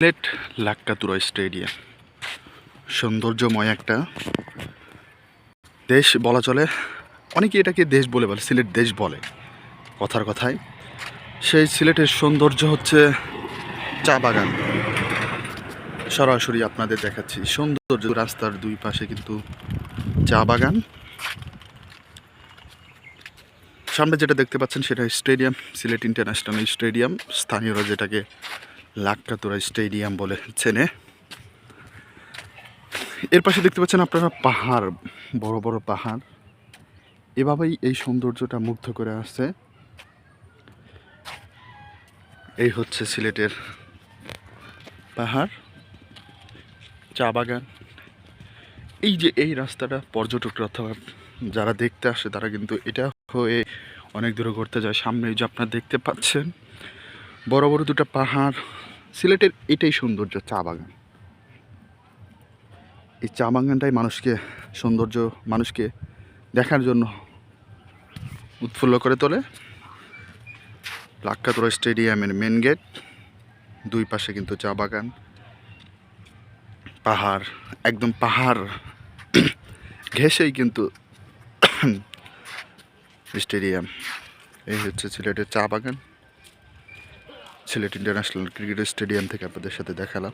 Sylhet Lakkatura stadium সৌন্দর্যময় একটা দেশ বলা চলে। অনেকে এটাকে দেশ বলে বলে, সিলেট দেশ বলে। কথার কথায়, সেই সিলেটের সৌন্দর্য হচ্ছে চা বাগান। সরাসরি আপনাদের দেখাচ্ছি। সৌন্দর্য রাস্তার দুই পাশে কিন্তু চা বাগান। সামনে যেটা দেখতে পাচ্ছেন সেটা স্টেডিয়াম, সিলেট ইন্টারন্যাশনাল স্টেডিয়াম। স্থানীয়রা যেটাকে লাক্কাতুরা স্টেডিয়াম বলে চেনে। এর পাশে দেখতে পাচ্ছেন আপনারা পাহাড়, বড় বড় পাহাড়। এভাবেই এই সৌন্দর্যটা মুগ্ধ করে আসছে। এই হচ্ছে সিলেটের পাহাড়, চা বাগান। এই যে এই রাস্তাটা পর্যটকরা অথবা যারা দেখতে আসে, তারা কিন্তু এটা হয়ে অনেক দূরে ঘুরতে যায়। সামনে যে আপনারা দেখতে পাচ্ছেন, বড় বড় দুটো পাহাড় সিলেটের এটাই সৌন্দর্য, চা বাগান। এই চা বাগানটাই মানুষকে, সৌন্দর্য মানুষকে দেখার জন্য উৎফুল্ল করে তোলে। লাক্কাতুরা স্টেডিয়ামের মেন গেট দুই পাশে কিন্তু চা বাগান। পাহাড়, একদম পাহাড় ঘেঁষেই কিন্তু স্টেডিয়াম। এই হচ্ছে সিলেটের চা বাগান। সিলেট ইন্টারন্যাশনাল ক্রিকেট স্টেডিয়াম থেকে আপনাদের সাথে দেখালাম।